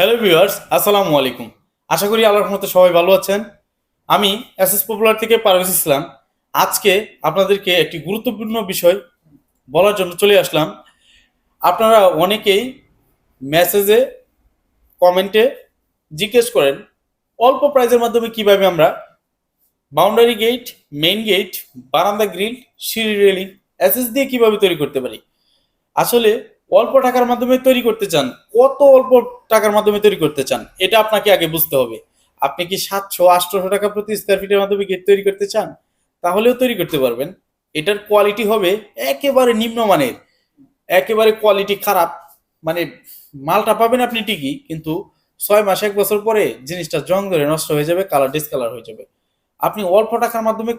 Hello viewers আসসালামু আলাইকুম। আশা করি আল্লাহর মতো সবাই ভালো আছেন। আমি এস এস পপুলার থেকে পারভেজ ইসলাম। আজকে আপনাদেরকে একটি গুরুত্বপূর্ণ বিষয় বলার জন্য চলে আসলাম। আপনারা অনেকেই মেসেজে কমেন্টে জিজ্ঞেস করেন, অল্প প্রাইজের মাধ্যমে কীভাবে আমরা বাউন্ডারি গেট মেইন গেট বারান্দা গ্রিল সিঁড়ি রেলিং এসএস দিয়ে কীভাবে তৈরি করতে পারি? আসলে অল্প টাকার মাধ্যমে তৈরি করতে চান, কত অল্প টাকার মাধ্যমে তৈরি করতে চান, এটা আপনাকে আগে বুঝতে হবে। আপনি কি সাতশো, আটশোশো টাকা প্রতি স্কোয়ার ফিটের মাধ্যমে গেট তৈরি করতে চান? তাহলেও তৈরি করতে পারবেন। এটার কোয়ালিটি হবে একেবারে নিম্নমানের, একেবারে কোয়ালিটি খারাপ। মানে মালটা পাবেন আপনি ঠিকই, কিন্তু ছয় মাস, এক বছর পরে জিনিসটা জং ধরে নষ্ট হয়ে যাবে কালার ডিসকালার হয়ে যাবে। আপনি অল্প টাকার মাধ্যমে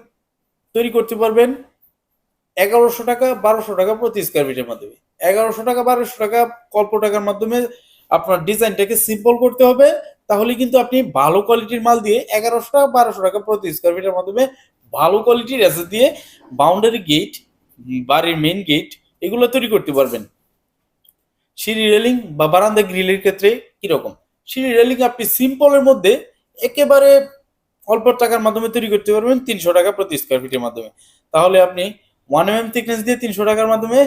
তৈরি করতে পারবেন এগারোশো টাকা, বারোশো টাকা প্রতি স্কোয়ার ফিটের মাধ্যমে। এগারোশো টাকা, বারোশো টাকা, অল্প টাকার মাধ্যমে আপনার ডিজাইনটাকে সিম্পল করতে হবে। তাহলে কিন্তু আপনি ভালো কোয়ালিটির মাল দিয়ে এগারোশো টাকা, বারোশো টাকা প্রতি স্কোয়ার ফিটের মাধ্যমে ভালো কোয়ালিটির অ্যাসেস দিয়ে বাউন্ডারি গেট বাড়ির মেন গেট এগুলো তৈরি করতে পারবেন। সিঁড়ি রেলিং বা বারান্দা গ্রিলের ক্ষেত্রে কীরকম? সিঁড়ি রেলিং আপনি সিম্পলের মধ্যে একেবারে অল্প টাকার মাধ্যমে তৈরি করতে পারবেন তিনশো টাকা প্রতি স্কোয়ার ফিটের মাধ্যমে। তাহলে আপনি ওয়ান এম এম থিকনেস দিয়ে তিনশো টাকার মাধ্যমে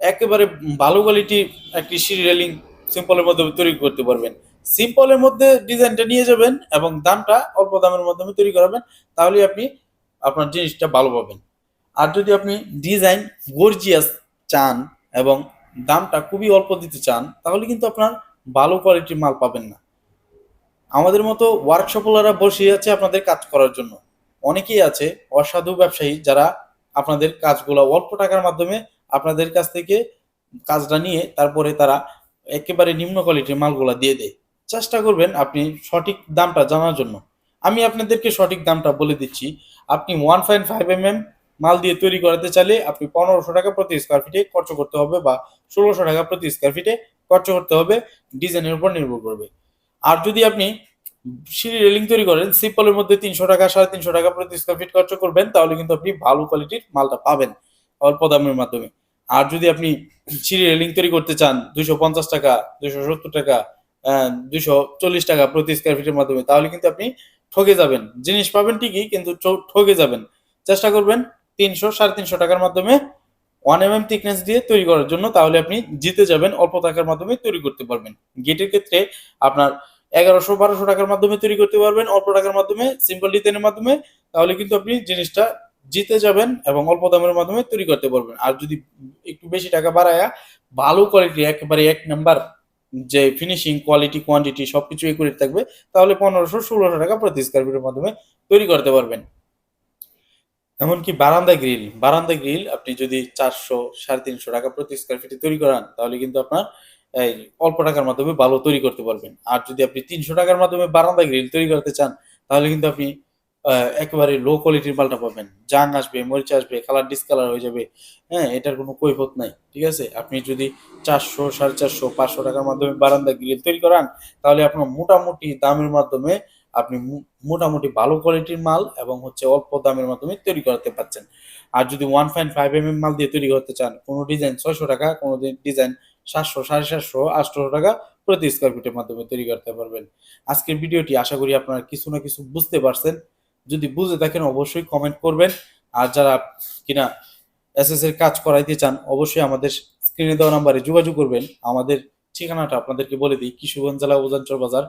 একেবারে ভালো কোয়ালিটি একটি সিঁড়ি রেলিং সিম্পলের মধ্যে তৈরি করতে পারবেন। সিম্পলের মধ্যে ডিজাইনটা নিয়ে যাবেন এবং দামটা অল্প দামের মাধ্যমে তৈরি করাবেন, তাহলে আপনি আপনার জিনিসটা ভালো পাবেন। আর যদি আপনি ডিজাইন গর্জিয়াস চান এবং দামটা খুবই অল্প দিতে চান, তাহলে কিন্তু আপনার ভালো কোয়ালিটির মাল পাবেন না। আমাদের মতো ওয়ার্কশপওয়ালারা বসে আছে আপনাদের কাজ করার জন্য। অনেকেই আছে অসাধু ব্যবসায়ী যারা আপনাদের কাজগুলো অল্প টাকার মাধ্যমে আপনাদের কাছ থেকে কাজটা নিয়ে তারপরে তারা একেবারে নিম্ন কোয়ালিটির মালগুলা দিয়ে দেয়। চেষ্টা করবেন আপনি সঠিক দামটা জানার জন্য। আমি আপনাদেরকে সঠিক দামটা বলে দিচ্ছি। আপনি one point five M M মাল দিয়ে তৈরি করাতে চাইলে আপনি পনেরোশো টাকা প্রতি স্কোয়ার ফিটে খরচ করতে হবে বা ষোলোশো টাকা প্রতি স্কোয়ার ফিটে খরচ করতে হবে। ডিজাইনের উপর নির্ভর করবে। আর যদি আপনি সিঁড়ি রেলিং তৈরি করেন, সিম্পলের মধ্যে তিনশো টাকা, সাড়ে তিনশো টাকা প্রতি স্কোয়ার ফিট খরচ করবেন, তাহলে কিন্তু আপনি ভালো কোয়ালিটির মালটা পাবেন অল্প দামের মাধ্যমে। আর যদি আপনি সিঁড়ি রেলিং তৈরি করতে চান, দুইশো পঞ্চাশ টাকা, দুইশো সত্তর টাকা দুইশো চল্লিশ টাকা প্রতি স্কোয়ার ফিটের মাধ্যমে, তাহলে কিন্তু আপনি ঠকে যাবেন। জিনিস পাবেন ঠিকই, কিন্তু ঠকে যাবেন। চেষ্টা করবেন তিনশো, সাড়ে তিনশো টাকার মাধ্যমে ওয়ান এম এম থিকনেস দিয়ে তৈরি করার জন্য, তাহলে আপনি জিতে যাবেন, অল্প টাকার মাধ্যমে তৈরি করতে পারবেন। গেটের ক্ষেত্রে আপনার এগারোশো, বারোশো টাকার মাধ্যমে তৈরি করতে পারবেন, অল্প টাকার মাধ্যমে সিম্পল ডিজাইনের মাধ্যমে, তাহলে কিন্তু আপনি জিনিসটা জিতে যাবেন এবং অল্প দামের মাধ্যমে তৈরি করতে পারবেন। আর যদি একটু বেশি টাকা বাড়ায়া, ভালো কোয়ালিটি একেবারে এক নাম্বার যে ফিনিশিং কোয়ালিটি কোয়ান্টিটি সবকিছু একুরেট থাকবে, তাহলে পনেরোশো, ষোলোশো টাকা প্রতি স্কোয়ার ফিটের মাধ্যমে তৈরি করতে পারবেন। এমনকি বারান্দা গ্রিল বারান্দা গ্রিল আপনি যদি চারশো, সাড়ে তিনশো টাকা প্রতি স্কোয়ার ফিটে তৈরি করান, তাহলে কিন্তু আপনার এই অল্প টাকার মাধ্যমে ভালো তৈরি করতে পারবেন। আর যদি আপনি তিনশো টাকার মাধ্যমে বারান্দা গ্রিল তৈরি করতে চান, তাহলে কিন্তু আপনি একেবারে লো কোয়ালিটির মালটা পাবেন। জাং আসবে, মরিচ আসবে কালার ডিসকালার হয়ে যাবে। হ্যাঁ এটার কোনো কৈফত নাই, ঠিক আছে? আপনি যদি চারশো, সাড়ে চারশো, পাঁচশো টাকার মাধ্যমে বারান্দা গ্রিল তৈরি করান, তাহলে আপনার মোটামুটি দামের মাধ্যমে আপনি মোটামুটি ভালো কোয়ালিটির মাল এবং হচ্ছে অল্প দামের মাধ্যমে তৈরি করাতে পারছেন। আর যদি one point five M M মাল দিয়ে তৈরি করতে চান, কোনো ডিজাইন ছয়শো টাকা, কোনো ডিজাইন সাতশো, সাড়ে সাতশো, আটশো টাকা প্রতি স্কোয়ার ফিটের মাধ্যমে তৈরি করতে পারবেন। আজকের ভিডিওটি আশা করি আপনারা কিছু না কিছু বুঝতে পারছেন। যদি বুঝে থাকেন, অবশ্যই কমেন্ট করবেন। আর যারা কিনা এসএস এর কাজ করাইতে চান, অবশ্যই আমাদের স্ক্রিনে দেওয়া নাম্বারে যোগাযোগ করবেন। আমাদের ঠিকানাটা আপনাদেরকে বলে দিই, কিশোরগঞ্জ জেলা উজানচর বাজার।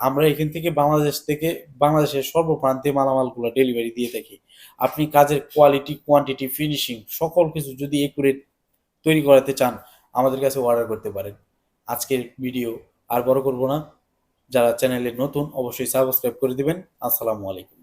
আমরা এখান থেকে বাংলাদেশ থেকে বাংলাদেশের সর্বপ্রান্তে মালামালগুলো ডেলিভারি দিয়ে থাকি। আপনি কাজের কোয়ালিটি কোয়ান্টিটি ফিনিশিং সকল কিছু যদি একুরেট তৈরি করাতে চান, আমাদের কাছে অর্ডার করতে পারেন। আজকের ভিডিও আর বড় করব না। যারা চ্যানেলে নতুন, অবশ্যই সাবস্ক্রাইব করে দিবেন। আসসালামু আলাইকুম।